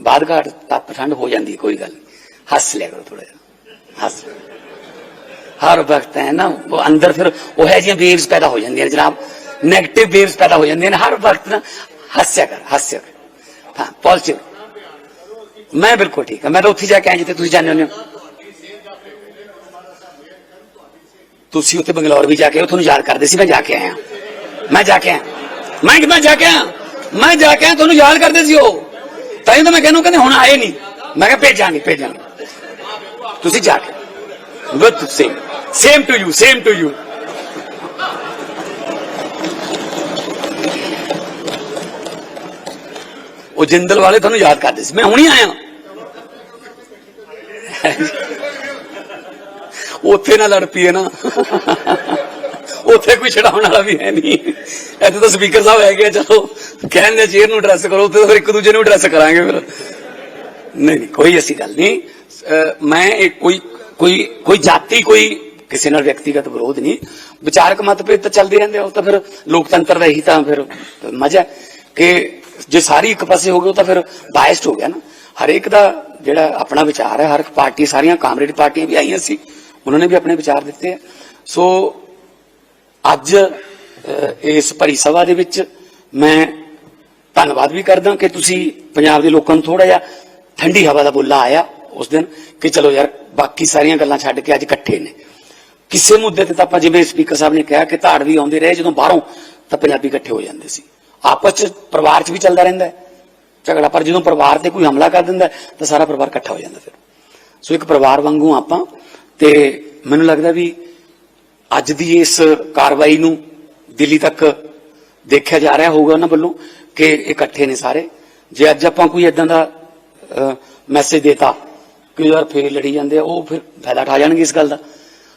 ਬਾਦ ਘਾਟ ਤੱਕ ਠੰਡ ਹੋ ਜਾਂਦੀ ਕੋਈ ਗੱਲ ਹੱਸ ਲਿਆ ਕਰੋ ਥੋੜਾ ਜਿਹਾ ਹੱਸ ਹਰ ਵਕਤ ਹੈ ਨਾ ਉਹ ਅੰਦਰ ਫਿਰ ਉਹ ਹੈ ਜਿਹੀਆਂ ਵੇਵਸ ਪੈਦਾ ਹੋ ਜਾਂਦੀਆਂ ਨੇ ਜਨਾਬ 네ਗੇਟਿਵ ਵੇਵਸ ਪੈਦਾ ਹੋ ਜਾਂਦੀਆਂ ਨੇ ਹਰ ਵਕਤ ਨਾ ਹੱਸਿਆ ਕਰ ਹੱਸਿਆ ਕਰ ਹਾਂ ਪੋਜ਼ਿਟਿਵ ਮੈਂ ਬਿਲਕੁਲ ਠੀਕ ਹਾਂ ਮੈਂ ਤਾਂ ਉੱਥੇ ਜਾ ਕੇ ਆਇਆ ਜਿੱਥੇ ਤੁਸੀਂ ਜਾਣਦੇ ਹੋ ਤੁਸੀਂ ਉੱਥੇ ਬੰਗਲੌਰ ਵੀ ਜਾ ਕੇ ਤੁਹਾਨੂੰ ਯਾਦ ਕਰਦੇ ਸੀ ਮੈਂ ਜਾ ਕੇ ਆਇਆ ਮੈਂ ਜਾ ਕੇ ਆਇਆ ਮੈਂ ਮੈਂ ਜਾ ਕੇ ਆਇਆ ਮੈਂ ਜਾ ਕੇ ਆਇਆ ਤੁਹਾਨੂੰ ਯਾਦ ਕਰਦੇ ਸੀ ਉਹ ਤਾਂ ਹੀ ਤਾਂ ਮੈਂ ਕਹਿੰਦਾ ਕਹਿੰਦੇ ਹੁਣ ਆਏ ਨਹੀਂ ਮੈਂ ਕਿਹਾ ਭੇਜਾਂਗੇ ਭੇਜਾਂਗੇ ਤੁਸੀਂ ਜਾ ਕੇ with same same to you same to you ਉਹ ਜਿੰਦਲ ਵਾਲੇ ਤੁਹਾਨੂੰ ਯਾਦ ਕਰਦੇ ਸੀ ਮੈਂ ਹੁਣੀ ਆਇਆ ਉੱਥੇ ਨਾ ਲੜ ਪਈਏ ਨਾ ਉੱਥੇ ਕੋਈ ਛਡਾਉਣ ਵਾਲਾ ਵੀ ਹੈ ਨਹੀਂ। ਇੱਥੇ ਤਾਂ ਸਪੀਕਰ ਸਾਹਿਬ ਹੈਗੇ ਆ, ਚਲੋ ਕਹਿੰਦੇ ਚੇਅਰ ਨੂੰ ਐਡਰੈਸ ਕਰੋ ਉੱਥੇ ਫਿਰ ਇੱਕ ਦੂਜੇ ਨੂੰ ਐਡਰੈਸ ਕਰਾਂਗੇ ਫਿਰ। ਨਹੀਂ ਨਹੀਂ ਕੋਈ ਐਸੀ ਗੱਲ ਨਹੀਂ। ਮੈਂ ਇਹ ਕੋਈ ਕੋਈ ਕੋਈ ਜਾਤੀ ਕੋਈ ਕਿਸੇ ਨਾਲ ਵਿਅਕਤੀਗਤ ਵਿਰੋਧ ਨਹੀਂ। ਵਿਚਾਰਕ ਮਤਭੇਦ ਤਾਂ ਚੱਲਦੇ ਰਹਿੰਦੇ ਉਹ ਤਾਂ ਫਿਰ ਲੋਕਤੰਤਰ ਦਾ ਹੀ ਤਾਂ ਫਿਰ ਮਜ਼ਾ ਹੈ ਕਿ ਜੇ ਸਾਰੀ ਇੱਕ ਪਾਸੇ ਹੋ ਗਏ ਉਹ ਤਾਂ ਫਿਰ ਬਾਇਸਡ ਹੋ ਗਿਆ ਨਾ। ਹਰੇਕ ਦਾ ਜਿਹੜਾ ਆਪਣਾ ਵਿਚਾਰ ਹੈ ਹਰ ਇੱਕ ਪਾਰਟੀ ਸਾਰੀਆਂ ਕਾਮਰੇਡ ਪਾਰਟੀਆਂ ਵੀ ਆਈਆਂ ਸੀ ਉਹਨਾਂ ਨੇ ਵੀ ਆਪਣੇ ਵਿਚਾਰ ਦਿੱਤੇ ਆ। ਸੋ ਅੱਜ ਇਸ ਭਰੀ ਸਭਾ ਦੇ ਵਿੱਚ ਮੈਂ ਧੰਨਵਾਦ ਵੀ ਕਰਦਾ ਕਿ ਤੁਸੀਂ ਪੰਜਾਬ ਦੇ ਲੋਕਾਂ ਨੂੰ ਥੋੜਾ ਜਿਹਾ ਠੰਡੀ ਹਵਾ ਦਾ ਬੁੱਲਾ ਆਇਆ ਉਸ ਦਿਨ ਕਿ ਚਲੋ ਯਾਰ, ਬਾਕੀ ਸਾਰੀਆਂ ਗੱਲਾਂ ਛੱਡ ਕੇ ਅੱਜ ਇਕੱਠੇ ਨੇ। ਕਿਸੇ ਮੁੱਦੇ ਤੇ ਤਾਂ ਆਪਾਂ ਜਿਵੇਂ ਸਪੀਕਰ ਸਾਹਿਬ ਨੇ ਕਿਹਾ ਕਿ ਧਾੜ ਵੀ ਆਉਂਦੇ ਰਹੇ, ਜਦੋਂ ਬਾਹਰੋਂ ਤਾਂ ਪੰਜਾਬੀ ਇਕੱਠੇ ਹੋ ਜਾਂਦੇ ਸੀ। ਆਪਸ ਚ ਪਰਿਵਾਰ ਚ ਵੀ ਚੱਲਦਾ ਰਹਿੰਦਾ ਹੈ। ਝਗੜਾ, ਪਰ ਜਦੋਂ ਪਰਿਵਾਰ ਤੇ ਕੋਈ ਹਮਲਾ ਕਰ ਦਿੰਦਾ ਤਾਂ ਸਾਰਾ ਪਰਿਵਾਰ ਇਕੱਠਾ ਹੋ ਜਾਂਦਾ ਫਿਰ। ਸੋ ਇੱਕ ਪਰਿਵਾਰ ਵਾਂਗੂ ਆਪਾਂ, ਤੇ ਮੈਨੂੰ ਲੱਗਦਾ ਵੀ ਅੱਜ ਦੀ ਇਸ ਕਾਰਵਾਈ ਨੂੰ ਦਿੱਲੀ ਤੱਕ ਦੇਖਿਆ ਜਾ ਰਿਹਾ ਹੋਊਗਾ ਉਹਨਾਂ ਵੱਲੋਂ ਕਿ ਇਕੱਠੇ ਨੇ ਸਾਰੇ। ਜੇ ਅੱਜ ਆਪਾਂ ਕੋਈ ਇਦਾਂ ਦਾ ਮੈਸੇਜ ਦੇਤਾ ਕਿ ਯਾਰ ਫੇਰ ਲੜੀ ਜਾਂਦੇ ਆ, ਉਹ ਫਿਰ ਫਾਇਦਾ ਉਠਾ ਜਾਣਗੇ ਇਸ ਗੱਲ ਦਾ।